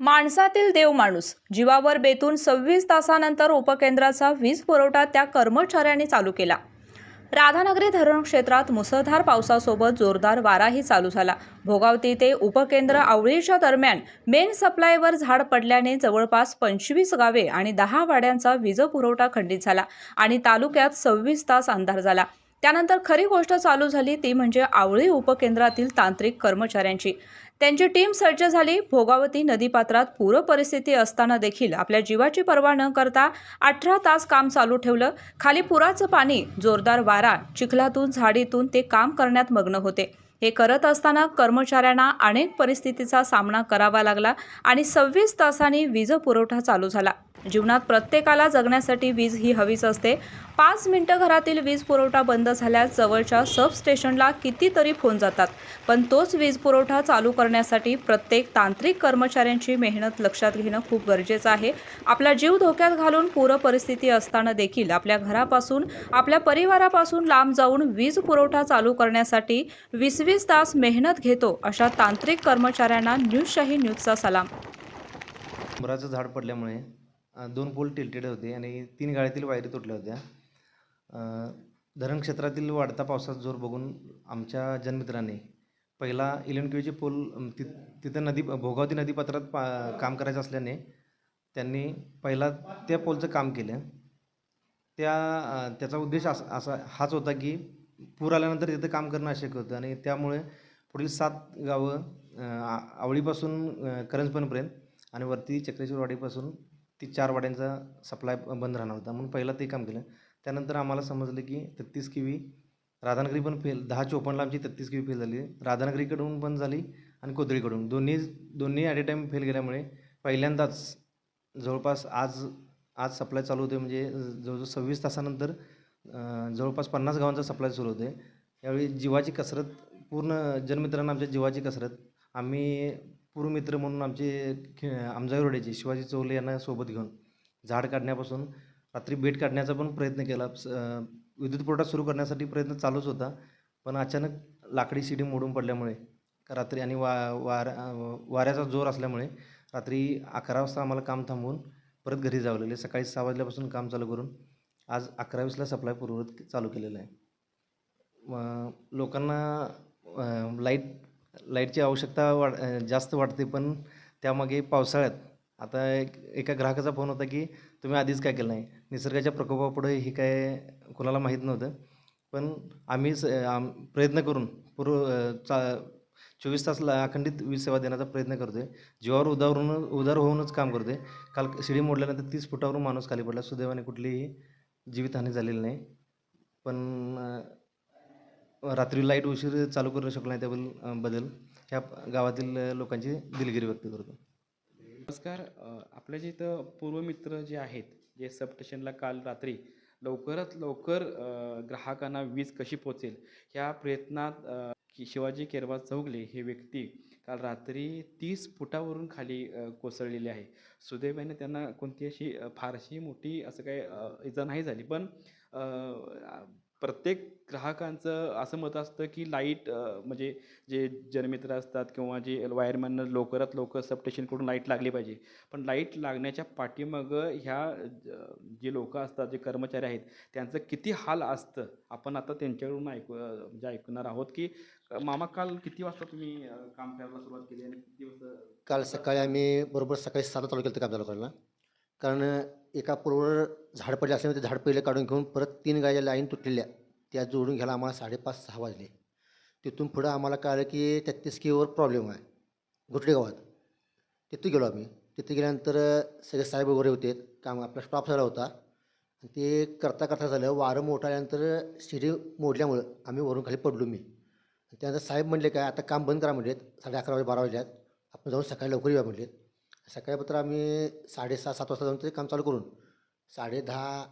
माणसातील देव माणूस. जीवावर बेतून सव्वीस तासानंतर उपकेंद्राचा वीज पुरवठा त्या कर्मचाऱ्यांनी चालू केला. राधानगरी धरण क्षेत्रात मुसळधार पावसासोबत जोरदार वाराही चालू झाला. भोगावती ते उपकेंद्र आवळीच्या दरम्यान मेन सप्लायवर झाड पडल्याने जवळपास पंचवीस गावे आणि दहा वाड्यांचा वीज पुरवठा खंडित झाला आणि तालुक्यात सव्वीस तास अंधार झाला. त्यानंतर खरी गोष्ट चालू झाली ती म्हणजे आवळी उपकेंद्रातील तांत्रिक कर्मचाऱ्यांची. त्यांची टीम सज्ज झाली. भोगावती नदीपात्रात पूर परिस्थिती असताना देखील आपल्या जीवाची पर्वा न करता अठरा तास काम चालू ठेवलं. खाली पुराचं पाणी जोरदार वारा चिखलातून झाडीतून ते काम करण्यात मग्न होते. हे करत असताना कर्मचाऱ्यांना अनेक परिस्थितीचा सामना करावा लागला आणि सव्वीस तासांनी वीज पुरवठा चालू झाला. जीवनात प्रत्येकाला जगण्यासाठी वीज ही हवीच असते. पाच मिनटं घरातील वीज पुरवठा बंद झाल्यास जवळच्या सबस्टेशनला कितीतरी फोन जातात. पण तोच वीज पुरवठा चालू करण्यासाठी प्रत्येक तांत्रिक कर्मचाऱ्यांची मेहनत लक्षात घेणं खूप गरजेचं आहे. आपला जीव धोक्यात घालून पूर परिस्थिती असताना देखील आपल्या घरापासून आपल्या परिवारापासून लांब जाऊन वीज पुरवठा चालू करण्यासाठी वीसवी चोवीस तास मेहनत घेतो अशा तांत्रिक कर्मचाऱ्यांना न्यूजशाही न्यूजचा सलाम. उंबराचं झाड पडल्यामुळे दोन पोल टिल्टेड होते आणि तीन गाळ्यातील वायरी तुटल्या होत्या. अ, धरण क्षेत्रातील वाढता पावसाचा जोर बघून आमच्या जनमित्राने पहिला इलेवन पोल ति तिथं नदी भोगावती नदीपात्रात पा काम करायचं असल्याने त्यांनी पहिला त्या पोलचं काम केलं. त्या त्याचा उद्देश असा असा हाच होता की पूर आल्यानंतर तिथं काम करणं अशक्य होतं आणि त्यामुळे पुढील सात गावं आवळीपासून करंजपणपर्यंत आणि वरती चक्रेश्वरवाडीपासून ती चार वाड्यांचा सप्लाय बंद राहणार होता. म्हणून पहिला ते काम केलं. त्यानंतर आम्हाला समजलं की तेहतीस किवी राधानगरी पण फेल दहा चोपन्नला आमची तेहतीस किवी फेल झाली. राधानगरीकडून पण झाली आणि कोथळीकडून. दोन्ही दोन्ही ॲट ए टाईम फेल गेल्यामुळे पहिल्यांदाच जवळपास आज आज सप्लाय चालू होते म्हणजे जवळजवळ सव्वीस तासानंतर जवळपास पन्नास गावांचा सप्लाय सुरू होते यावेळी जीवाची कसरत पूर्ण जनमित्रांना आमच्या जीवाची कसरत. आम्ही पूर्वमित्र म्हणून आमचे खे आमजाई शिवाजी चौले यांना सोबत घेऊन झाड काढण्यापासून रात्री बेट काढण्याचा पण प्रयत्न केला. स- विद्युत पुरवठा सुरू करण्यासाठी प्रयत्न चालूच होता. पण अचानक लाकडी शिडी मोडून पडल्यामुळे रात्री आणि वा वार वाऱ्याचा जोर असल्यामुळे रात्री अकरा वाजता आम्हाला काम थांबवून परत घरी जावं लागले. सकाळी सहा वाजल्यापासून काम चालू करून आज अकरा वीसला सप्लाय पूर्वत चालू केलेलं आहे. लोकांना लाइट लाईटची आवश्यकता वाढ जास्त वाटते पण त्यामागे पावसाळ्यात आता एक एका ग्राहकाचा फोन होता की तुम्ही आधीच काय केलं नाही? निसर्गाच्या प्रकोपापुढे हे काय कोणाला माहीत नव्हतं? पण आम्ही स आम प्रयत्न करून पूर्व चा चोवीस तासला अखंडित वीज सेवा देण्याचा प्रयत्न करतो आहे जीवावर उदार होऊन उदार होऊनच काम करतो आहे काल शिडी मोडल्यानंतर तीस फुटावरून माणूस खाली पडला. सुदैवाने कुठलीही जीवितहानी झालेली नाही. पण रात्री लाइट उशीर चालू करू शकलो नाही त्याबद्दल बदल ह्या गावातील लोकांची दिलगिरी व्यक्त करतो. नमस्कार. आपल्या जे इथं पूर्वमित्र जे आहेत जे सबस्टेशनला काल रात्री लवकरात लवकर ग्राहकांना वीज कशी पोचेल ह्या प्रयत्नात की शिवाजी केरवा चौगले हे व्यक्ती काल रात्री तीस फुटावरून खाली कोसळलेली कोसळलेले आहे. सुदैवाने त्यांना कोणती अशी फारशी मोठी असं काही इजा नाही झाली. पण प्रत्येक ग्राहकांचं असं मत असतं की लाइट म्हणजे जे जनमित्र असतात किंवा जे वायरमॅन लवकरात लवकर सबस्टेशनकडून लाइट लागली पाहिजे. पण लाइट लागण्याच्या पाठीमागं ह्या ज- जे लोक असतात जे कर्मचारी आहेत त्यांचं किती हाल असतं? आपण आता त्यांच्याकडून ऐकू म्हणजे ऐकणार आहोत की मामा काल किती वाजता तुम्ही काम करायला सुरुवात केली आणि किती वाजता काल सकाळी आम्ही बरोबर सकाळी सात चालू केलं होतं काम चालू करायला. कारण एका पुरवर झाड पडले असल्यामुळे ते झाड पहिले काढून घेऊन परत तीन गायच्या लाईन तुटलेल्या त्या जोडून घ्यायला आम्हाला साडेपाच सहा वाजले. तिथून पुढं आम्हाला कळलं की तेहत्तीस किवर प्रॉब्लेम आहे. घुटडे गावात. तिथे गेलो आम्ही. तिथे गेल्यानंतर सगळे साहेब वगैरे होते. काम आपला स्टॉप झाला होता. आणि ते करता करता झालं. वारं मोठं आल्यानंतर शिडी मोडल्यामुळं आम्ही वरून खाली पडलो मी. त्यानंतर साहेब म्हणले काय आता काम बंद करा म्हणलेत. साडे अकरा वाजे बारा वाजल्यात. आपण जाऊन सकाळी लवकर येऊया म्हणलेत. सकाळी पत्र आम्ही साडेसहा सात वाजता जाऊन ते काम चालू करून साडे दहा